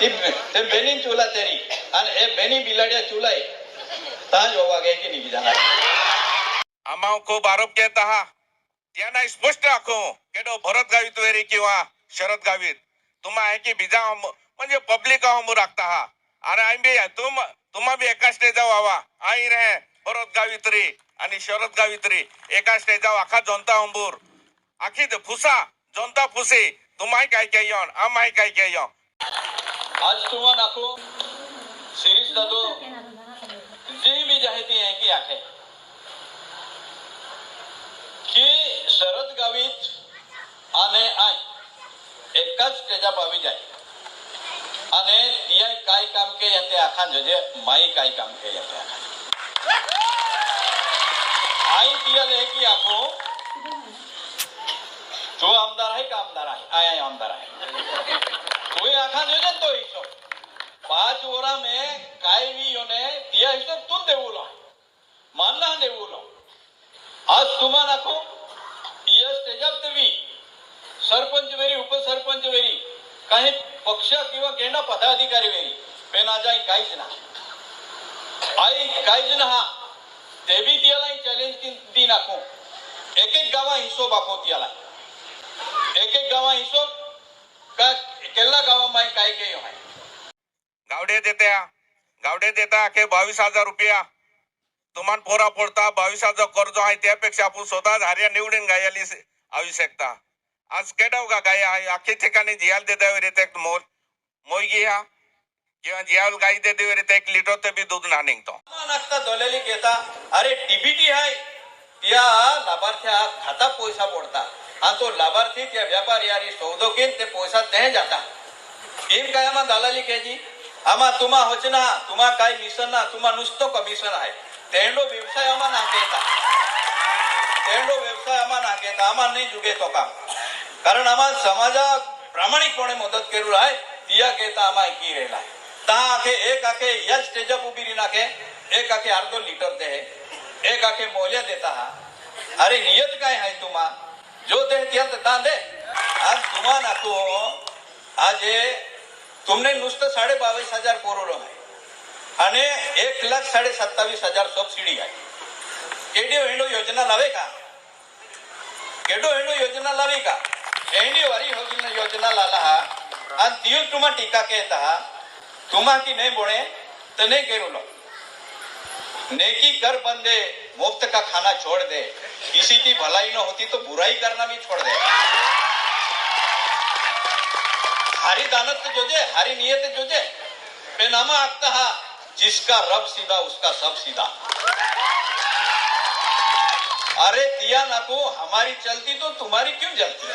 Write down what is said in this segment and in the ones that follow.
તે બેની ચૂલા તેરી અને એ બેની બિલાડિયા ચૂલાય ત્યાં જોવા ગઈ કે નહીં બીજા આમાં खूप आरोप केला हा त्यांना स्पष्ट दाखव केडो भरत गावीत वेरी किंवा शरद गावीत तुम्हा आहे की बिजा हम- म्हणजे पब्लिक हमू राखता हा अरे आम्ही बी तुम तुम्हा बी एका स्टेजावर व्हावा आई रे भरत गावित्री आणि शरद गावित्री एका स्टेजावर आखा जनता अंबूर आखी द- फुसा जनता फुसी तुम्हाय काय काय येऊन आम्हाय काय काय येऊन आज तुम्हाला नाखो सिरीज दादो जी बी जाहिती आहे की आहे की શરદ ગાવિત અને આય એક જ સ્ટેજા પર આવી જાય અને ત્યાં કાંઈ કામ કે તે આખા જજે માઈ કાંઈ કામ કે તે આખા આઈ ત્યાં લે की આખો જો આમદાર आहे का आमदार आहे आय आमदार आहे કોઈ આખા જોઈને તો હિસાબ પાંચ ઓરા મેં કાયમી યોને ત્યાં હિસાબ તું દેવું લો. માનના દેવું લો. आज तुम्हाला नाखो यश त्याच्यात देवी सरपंच वेरी उपसरपंच वेरी काही पक्ष किंवा घेणं पदाधिकारी वेरी पेनाजाई काहीच ना आई काहीच ना हा देवी तियाला चॅलेंज दी नाखो एक एक गावा हिशोब आखो तियाला एक एक गावा हिशोब केल्ला गावामाय काय काय आहे? गावडे देत्या. गावडे देता अखे बावीस हज़ार रुपया. तुम्हाला पोरा पडता बावीस हज़ार कर्ज आहे त्यापेक्षा आपण स्वतः हार्या निवडून गायली आवश्यकता. आज केडाव का गाय आहे? अख्खी ठिकाणी जियाल देता रे मोल मोयगी हा किंवा जियाल गाई देते रे एक लिटर ते बी दूध ना निघतो. नागता दोलेली घेता. अरे टीबीटी आहे. त्या लाभार्थ्या खाता पैसा पडता आणि तो लाभार्थी त्या व्यापारी यारी सौदो घेऊन ते पैसा ते जाता। एम काय आम्हा दलाली घ्यायची आम्हा तुम्हा होच ना तुम्हा काय मिशन ना तुम्हा नुसतं कमिशन आहे तेंडो व्यवसाय आम्हा नागेता तेंडो व्यवसाय आम्हा नागेता आम्हा नाही जुगे तो काम। कारण आम्हा समाजा प्रामाणिकपणे मदत करू आहे तिया आम्हा की एक आखे, या स्टेज नाखे, एक दे एक आखे मोल्या देता हा। अरे नियत तुम्हा जो दे त्या ता दे आज तुम्हा नाको आज हे तुमने नुसतं साडे बावीस हजार पुरवलं आहे आणि एक लाख साडे सत्तावीस हजार सबसिडी आहे केडिओ हेंडो योजना लावे का केडो हेंडो योजना लावी का एंडी वारी योजना योजना लाला हा आणि ती तुम्हा टीका कहता हा तुम्हा की नहीं बोले तो नहीं केरुलो नेकी कर बंदे, मुफ़्त का खाना छोड़ दे। किसी की भलाई न होती तो बुराई करना भी छोड़ दे। हरी दानत तो जोजे, हरी नियत जोजे। आता जिसका रब सीधा, उसका सब सीधा। अरे, तिया ना को, हमारी चलती तो तुम्हारी क्यों जलती?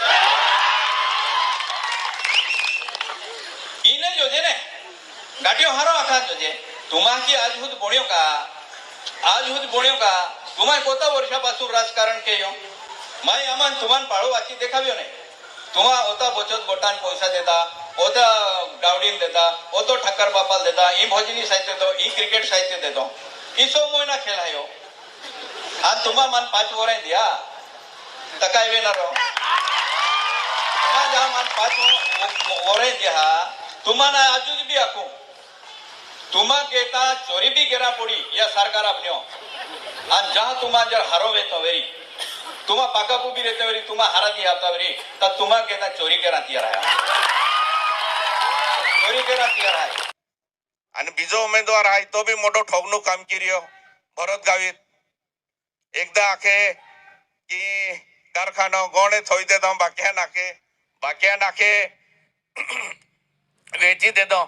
इन्हें जोजे ने गाड़ियों हारो आखान जोजे। तुम्हारी आज खुद बोड़ियों का आज हुद बोण्यो का तुम्हा कोणता वर्षापासून राजकारण केयो माय आमान तुम्हाला पाळो वाची देखाव्यो ने तुम्हा होता बचत गटान पैसा देता होता गावडीन देता होतो ठाकर बापाल देता ई भोजनी साहित्य देतो ई क्रिकेट साहित्य देतो ई सो मोयना खेळ हायो आज तुम्हा मान पाच वराय दिया तकाय वेणार हो. तुम्हा जहा मान पाच वराय द्या तुम्हाला आजूच बी आखू तुमा घेता चोरी भी गेरा पडी, या सरकार अपने आणि जा तुमा जर हारो वेता वेरी, तुमा पाका उभी रहते वेरी, तुमा हरा दी आता वेरी, तब तुमा घेता चोरी घेरा तिया राहा चोरी घेरा तिया राहा आणि बीजो उमेदवार आहे तो भी मोटो ठोकनो काम किरियो। भरत गावीत, एकदा आखे कि कारखानो गोणे थोई दे दो, बाक्या नाखे बाक्या नाखे, रेची दे दो।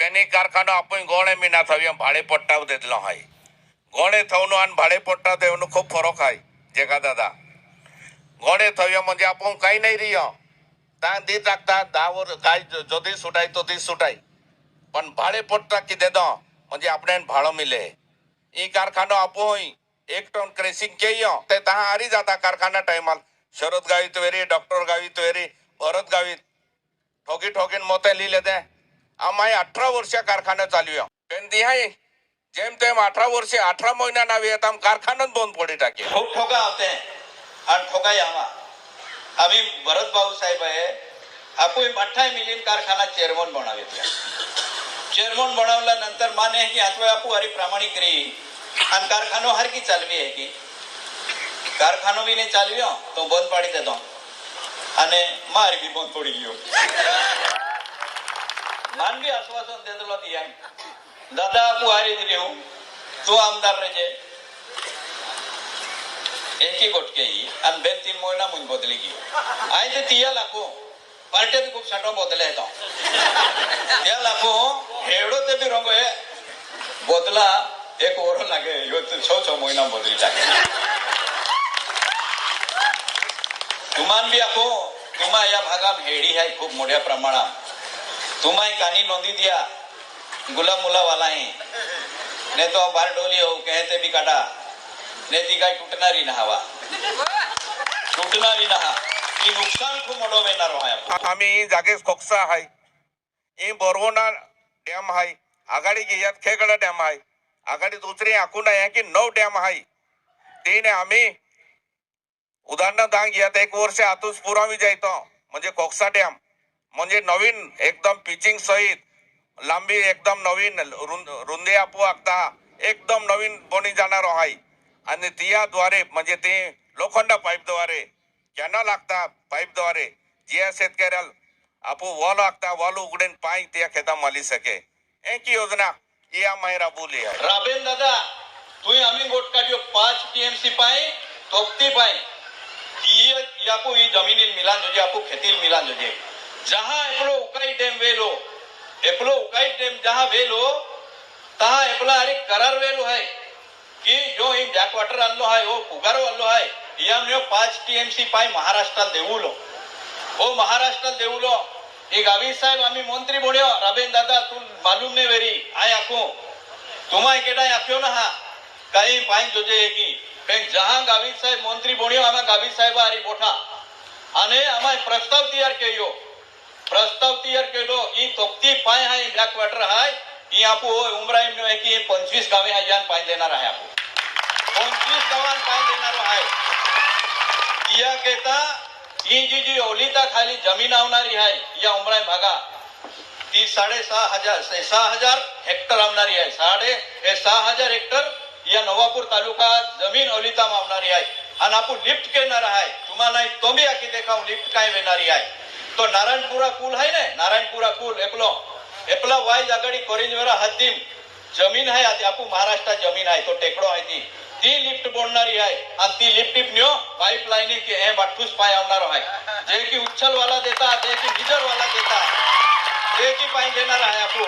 પેની કારખાનો આપણે ગોળે મીના થવી ભાડે પટ્ટા દેતલો હાય ગોળે થવનું અને ભાડે પટ્ટા દેવનું ખૂબ ફરક હાય જેકા દાદા ગોળે થવ્યા म्हणजे आपण काही नाही रियो ता देत लागता दावर काय যদি सुटाय तो ती सुटाय पण भाडे पट्टा किती दो म्हणजे आपल्यान भाडो मिले ई कारखानो आपण एक टन क्रेसिंग केयो ते तहा हारी जाता कारखाना टायमाल शरद Gavit very doctor Gavit very Bharat Gavit ठोकी ठोकीन मोते लिहिले ते आम्ही अठरा वर्ष कारखाना चालूया पेंदी जेम तेम अठरा वर्ष, अठरा महीना ना भी कारखाना बंद पडे टाके. खूब ठोका होते. आणि ठोका आम्हा. आम्ही भरत भाऊ साहब है आपको अठ्ठाई मिलियन कारखाना चेअरमन बनावे बनावला नंतर माने कि की हातवे आपको अरे प्रामाणिक रही आणि कारखानो हरकी चालवी आहे की. कारखानो चल नाही हो तो बंद पड़ी पाडी देतो अने मार भी बंद पडी हो માનવી આશ્વાસન દેતો નથી એમ દાદા હું હારી જ રહ્યું તું આમદાર રહેજે એકી ગોટકે અને બે તીન મહિના મુજ બદલી ગયો આઈ તે તિયા લાખો પાર્ટી બી ખૂબ સાટો બદલે તો ત્યાં લાખો હેડો તે બી રંગો હે બદલા એક ઓરો લાગે છ છ મહિના બદલી લાગે તુમાન બી આખો तुम्हा या भागात हेडी आहे खूप मोठ्या प्रमाणात तुम्हा कानी नोंदी दिया। गुलाम मुलावाला आहे ने तो बार डोली हो, कहते बी काढा ने ती काय तुटणारी ना हवा। तुटणारी ना ती नुकसान खूप मोठं होणार आहे आम्ही ही। जागेस खोकसा हाय ही डॅम हाय आघाडी घेयात खेकडा डॅम हाय आघाडी दुसरी आखून आहे की नऊ डॅम हाय तीन आम्ही उदाहरण दांग घेयात एक वर्ष आतूच पुरावी जायतो म्हणजे खोकसा डॅम। म्हणजे नवीन एकदम पिचिंग सहित लांबी एकदम नवीन रुंद रुंदी आपू आखता एकदम नवीन बनी जाणार आहे. आणि तियाद्वारे म्हणजे ते लोखंड पाईपद्वारे कॅनल लागता पाईपद्वारे जे शेतकऱ्याला आपू वॉल आखता वॉल उघडेन पाय त्या खेता माली सके. एक योजना या माही राबवली आहे. राबेन दादा तुम्ही आम्ही गोट काढ्यो पाच टीएमसी पाय तोपती पाय. ये आपू ही जमीनील मिलान जोजे आपू खेतील मिलान जोजे. जहां एपलो उकाई डैम वेलो एपलो उकाई डैम जहां वेलो तहां एपला अरे करार वेलो है कि जो ही बॅक वॉटर आल्लो है वो पुगारो आल्लो है यामने पाच टीएमसी पाय महाराष्ट्रात देऊलो ओ महाराष्ट्रात देऊलो એ ગાવી સાહેબ આમી મંત્રી બન્યો રાબેન દાદા તું માલુમ ને વેરી આય આખો તુમાય કેડાય આખ્યો ના હા કાઈ પાઈ જોજે એકી કે જહાં ગાવી સાહેબ મંત્રી બન્યો આમાં ગાવી સાહેબ આરી બોઠા અને આમાં પ્રસ્તાવ તૈયાર કર્યો પ્રસ્તાવ તૈયાર કર્યો ઈ તોપતી પાય હાય બ્લેક વોટર હાય ઈ આપુ હોય ઉમરા એમ નો કે 25 ગાવે હાય જાન પાઈ દેનાર હાય આપુ 25 ગાવાન પાઈ દેનારો હાય या कहता ही जी जी ओलिता खाली जमीन आवणारी आहे या उमराय भागा ती साडे सहा हजार से- सहा हजार हेक्टर आवणारी आहे साडे हे सहा हजार हेक्टर या नवापूर तालुका जमीन ओलिता आवणारी आहे आणि आपण लिफ्ट घेणार आहे तुम्हाला एक तोंबी आखी देखाव लिफ्ट काय येणारी आहे તો નારાયણપુરા કુલ હૈ ને? નારાયણપુરા કુલ, એકલો. એટલા વાય આગળ કોરિંજવેરા હદીમ જમીન હૈ આજે આપું મહારાષ્ટ્ર જમીન હૈ, તો ટેકડો હૈ તી. તી લિફ્ટ બોડનારી હૈ. અને તી લિફ્ટ ઇપન્યો પાઇપલાઇન કે એમ અઠ્ઠુસ પાય આવનારો હૈ. જે કે ઉચ્છલ વાલા દેતા, જે કે ગીજર વાલા દેતા. જે કે પાય દેનારા હૈ આપું.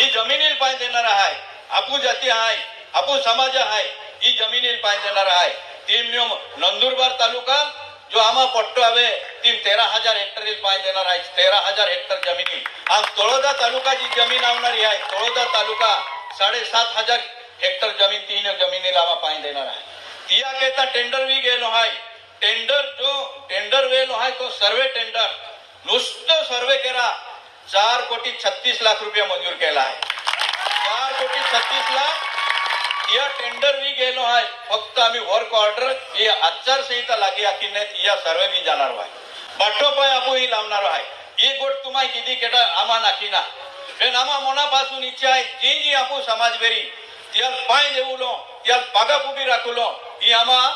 ઈ જમીન પાય દેનારા હૈ. આપું જાતિ હૈ. આપું સમાજ હૈ. ઈ જમીન પાય દેનારા હૈ. તીમ નિયમ નંદુરબાર તાલુકા जो आमा पट्टो हवे तीन तेरा हजार हेक्टर पाय देणार आहे तेरा हजार हेक्टर जमिनी. आज तळोदा तालुका जी जमीन आवणारी आहे तळोदा तालुका साडेसात हजार हेक्टर जमीन तीन जमिनी लावा पाय देणार आहे. तिया केता टेंडर भी गेलो आहे टेंडर जो टेंडर वेलो आहे तो सर्वे टेंडर. नुसतं सर्वे केला. चार कोटी छत्तीस लाख रुपये मंजूर केला आहे. चार कोटी छत्तीस लाख या टेंडर बी गेलो आहे. फक्त आम्ही वर्क ऑर्डर ही आचारसंहिता लागी आखी नाही, या सर्वे बी जाणार आहे. बाटोपाय आपू ही लावणार आहे. ही गोट तुम्हाला किती केटा आम्हा नाखी ना. पण आम्हा मनापासून इच्छा आहे, जी जी आपू समाज बेरी त्याल पाय देऊलो, त्याल पागापुबी राखुलो, ही आम्हा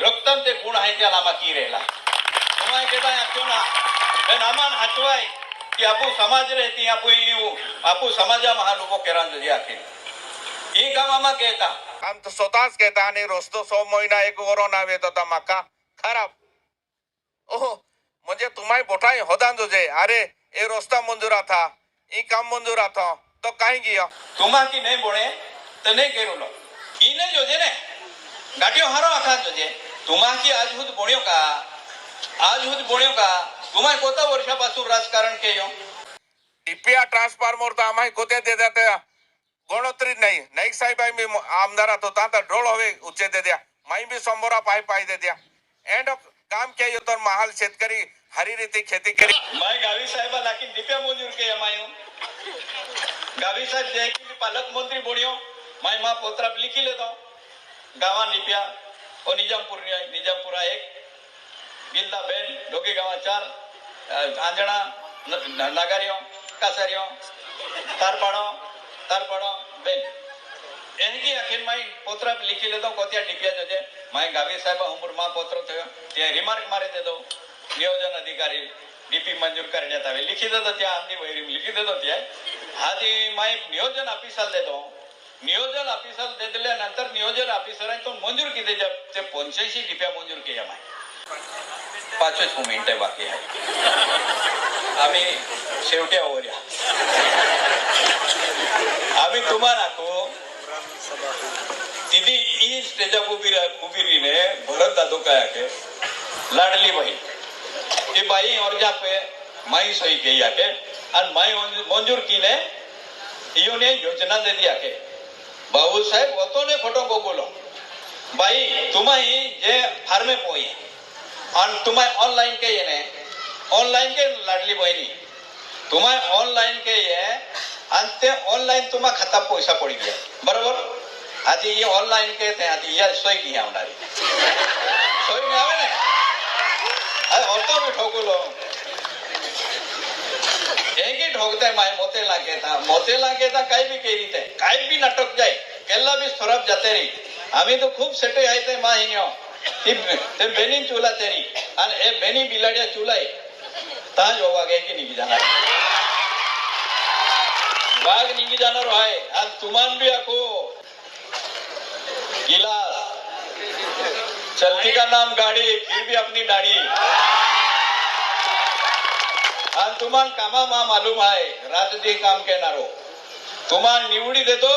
रक्तम ते गुण आहे, त्याला आम्हा की रेला तुम्हाला केटा आख्यो ना. पण आम्हा हातवाय की आपू समाज रहती आपू ही आपू समाजा महान उभो केरान जजी आखी ही काम आम्हा कहता। आम तो स्वतःच घेता आणि रोजतो सो महिना एक वरो नाव येत होता म्हाका खराब। ओहो म्हणजे तुम्हाय बोठाय होदान जोजे अरे ए रोस्ता मंजूर आता ई काम मंजूर आता तो काही गियो? तुम्हा की नहीं बोणे तो नहीं केरुलो ही नहीं जोजे ने? गाटियो हारो आखात जोजे। तुम्हा की आज हुद बोण्यो का आज हुद बोण्यो का तुम्हा कोणता वर्षापासून राजकारण केयो टीपीआर ट्रान्सफॉर्मर तर आम्हाला कोते दे देते गणोत्री नाही नाईक साहेब आहे मी आमदारात होता आता ढोळ हवे उच्चे दे द्या माई बी समोरा पाय पाय दे द्या एंड काम केयो तर महाल शेतकरी हरी रीती खेती करी माय गावी साहेबा लाकीन दिप्या मंजूर के मायो गावी साहेब जे की पालक मंत्री बोण्यो माय मा पोत्रा लिखी लेतो गावान लिप्या ओ निजामपूर निजामपुरा एक गिल्दा बेन दोघी गावा चार अ, आंजणा न- न- नागारियो तारपाडो તારપણો બેન એનકી આખીર માઈ પોત્ર લીખી લેતો કોત્યા ડીપ્યા જજે માઈ ગાવી સાહેબ ઉમરમાં પોત્ર થયો ત્યાં રિમાર્ક મારી દેતો નિયોજન અધિકારી ડીપી મંજૂર કરી દેતા હવે લીખી દેતો ત્યાં આમની વૈરી લીખી દેતો ત્યાં હાજી માઈ નિયોજન ऑफिसर देतो नियोजन ऑफिसर दे दिल्यानंतर नियोजन ऑफिसर आहे तो मंजूर किती जे ते पंच्याऐंशी डिप्या मंजूर केल्या माय पाचवेच मिनिट आहे बाकी आहे आम्ही शेवटी आवरूया आम्ही तुम्हाला को तिदी ई स्टेजा उभी रा- उभी रहीने भरत दादो काय आके लाडली बाई ती बाई अर्जा पे माई सही की आके आणि माई मंजूर कीने ઈઓને યોજના દે દી આકે બાબુ સાહેબ હોતો ને ખોટો કો બોલો બાઈ તુમાઈ જે ફાર્મે પોઈ અને તુમાઈ ઓનલાઈન કહીએ ને ઓનલાઈન કે લાડલી બહેની તુમાઈ ઓનલાઈન કહીએ અને તે ઓનલાઈન તો ખાતા પૈસા પડી ગયા બરોબર આજે એ ઓનલાઈન કે આજે યાર સોઈ નહીં આવનારી સોઈ નહીં આવે ને હવે હોતો બી ઠોકુલો એંગી ઠોકતા માય મોતે લાગે તા મોતે લાગે તા કઈ બી કઈ રીતે કઈ બી નાટક જાય કેલા બી સૌરભ જતે રહી અમે તો ખૂબ સેટે આવી તે માં હિન્યો તે બેની ચૂલા તેરી અને એ બેની બિલાડિયા ચૂલાઈ ત્યાં જોવા ગઈ કે નહીં બીજા बाग निघी जाणार आहे. आज तुम्हान भी आखो. गिलास. चलती का नाम गाड़ी फिर भी अपनी डाडी आज तुम्हान कामा मा मालूम आहे राजकीय काम करणार तुम्हा निवडी देतो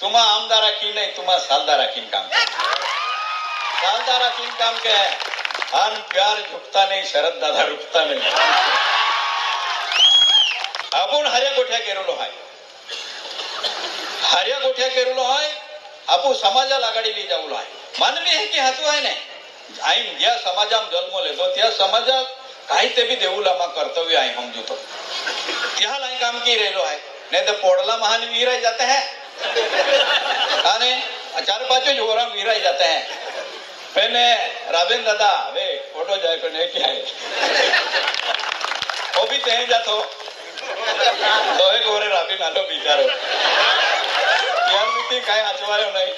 तुम्हा आमदारा की नाही तुम्हा सालदारा किन काम सालदारा किन काम के अन प्यार झुकता नाही शरद दादा रुकता नाही. आपण हऱ्या गोठ्या केलेलो हाय. हऱ्या गोठ्या केलेलो हाय आपण समाजाला आघाडीली जाऊलो हाय. मानवी हे की हातू आहे नाही? आईन, ज्या समाजात जन्मले तो त्या समाजात काही ते बी देऊला मा कर्तव्य आहे हम तो त्या लाई काम की रेलो आहे. नाही तर पोडला महान वीर आहे जाते है. आणि चार पाच जोरा वीर आहे जाते है. पहले राजेंद्र दादा, वे, फ़ोटो जाए को नहीं क्या है वो भी तेज तह जातो. દોહે ગોરે રાતે આલો બિચારો ત્યાં સુધી કાંઈ આચવાયો નહીં?